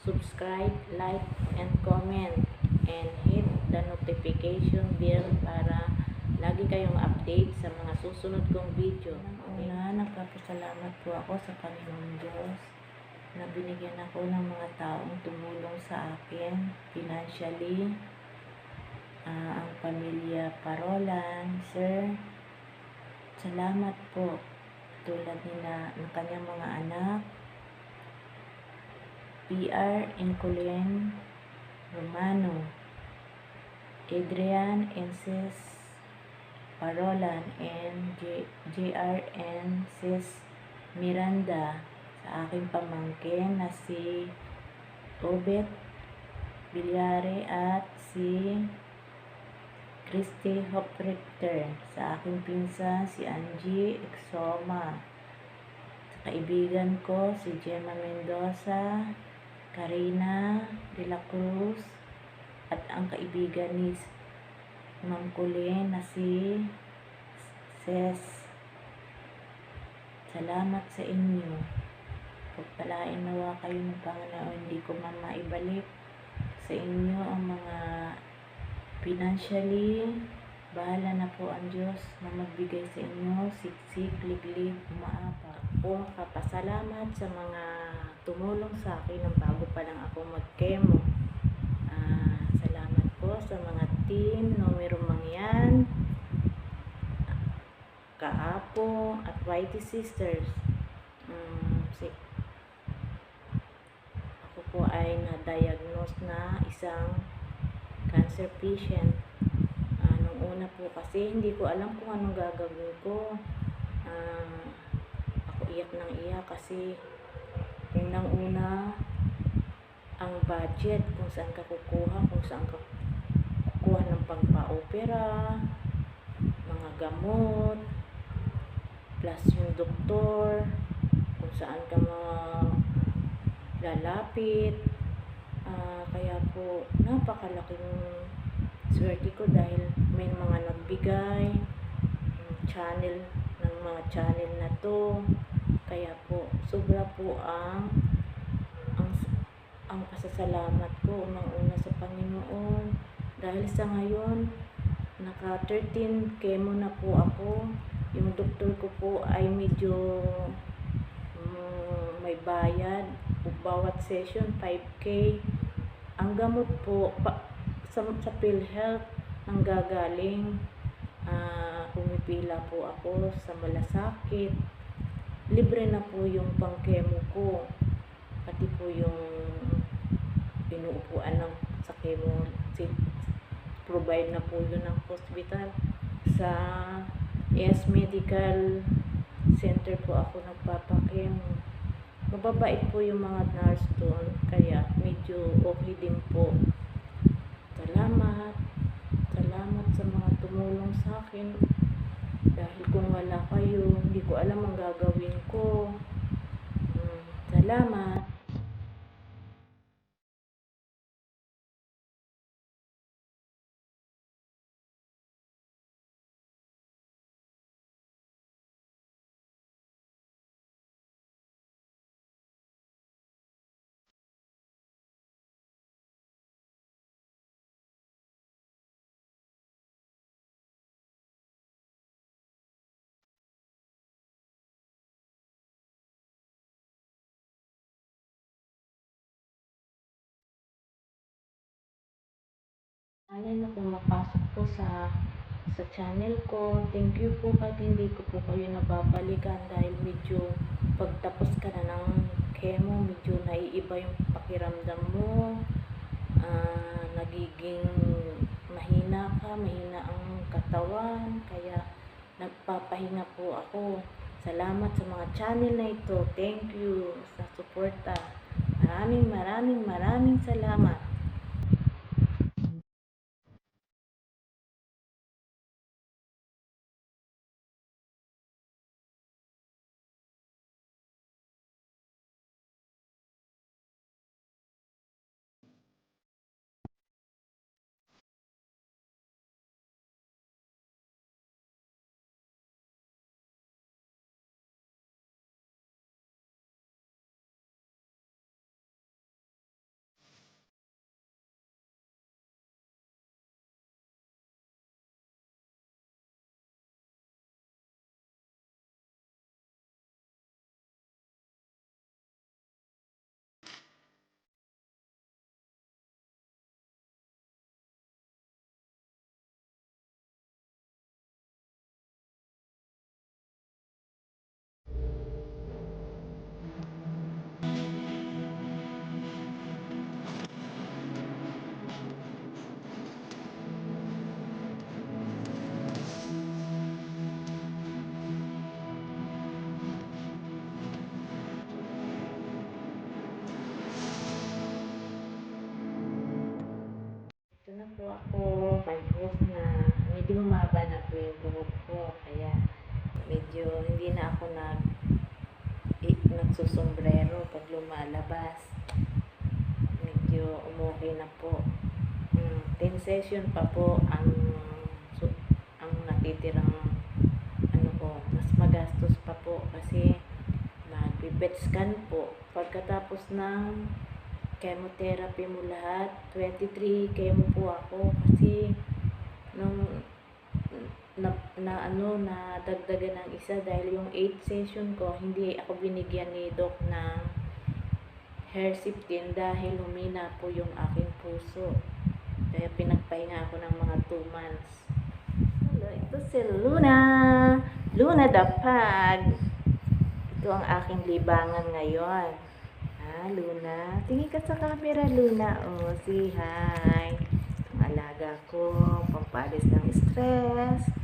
subscribe, like, and comment. And hit the notification bell para lagi kayong update sa mga susunod kong video. Una, nagpapasalamat po ako sa Panginoon Diyos na binigyan ako ng mga taong tumulong sa akin financially. Ah, ang pamilya Parolan, Sir, salamat po tulad nila ng kanyang mga anak, PR Inculen Romano, Adrian Ences Parolan, and J- JR Ences Miranda. Sa aking pamangkin na si Obet Bilyare at si Christy Hoprichter sa aking pinsan si Angie Exoma. Sa kaibigan ko si Gemma Mendoza Karina De La Cruz at ang kaibigan ni Ma'am Colleen na si Ses. Salamat sa inyo. Pagpalain nawa kayo ng Panginoon. Hindi ko man maibalik sa inyo ang mga financially. Bahala na po ang Diyos na magbigay sa inyo. Siksik, liglig, umaapa. Po kapasalamat sa mga tumulong sa akin nung bago pa lang ako mag-chemo Ah, salamat po sa mga team numero mangyan Kaapo at Whitey Sisters um, si ako po ay na-diagnose na isang cancer patient. Ah, nung una po kasi hindi ko alam kung anong gagawin ko. Ah, ako iyak ng iyak kasi unang una ang budget kung saan ka kukuha, kung saan ka kukuha ng pangpa-opera, mga gamot, plus yung doktor, kung saan ka lalapit. Ah, kaya po, napakalaking swerte ko dahil may mga nagbigay channel ng mga channel na to. Kaya po, sobra po ang ang ang pasasalamat ko unang-una sa Panginoon. Dahil sa ngayon naka 13 chemo na po ako. Yung doktor ko po ay medyo mm, may bayad. Bawat session 5k ang gamot po pa, sa, sa PhilHealth ang gagaling. Ah, pumipila po ako sa malasakit libre na po yung pangkemo ko. Pati po yung pinuupuan ng sa chemo provide na po yun ng hospital. Sa S Medical Center po ako nagpapakemo. Mababait po yung mga nurse doon kaya medyo okay din po. Salamat. Salamat sa mga tumulong sa akin. Dahil kung wala kayo hindi ko alam ang gagawin salamat Sana na pumapasok po sa sa channel ko. Thank you po kahit hindi ko po kayo nababalikan dahil medyo pagtapos ka na ng chemo, medyo naiiba yung pakiramdam mo. Ah, nagiging mahina ka, mahina ang katawan. Kaya nagpapahinga po ako. Salamat sa mga channel na ito. Thank you sa suporta. Maraming maraming maraming salamat. Ako, may buhok na. Medyo humaba na po yung buhok ko. Kaya medyo hindi na ako nag i- nagsusombrero pag lumalabas. Medyo umuwi na po. Mm, 10 session pa po ang su- ang natitirang ano ko, mas magastos pa po kasi mag-PET scan po. Pagkatapos ng chemotherapy mo lahat, 23 chemo po ako kasi nung na, na ano na dagdagan ng isa dahil yung 8 session ko hindi ako binigyan ni doc ng Herceptin dahil humina po yung aking puso. Kaya pinagpahinga ako ng mga 2 months. Hello, ito si Luna. Luna the Pug. Ito ang aking libangan ngayon. Luna. Tingin ka sa camera, Luna. Oh, say hi. Ang alaga ko, pampalis ng stress.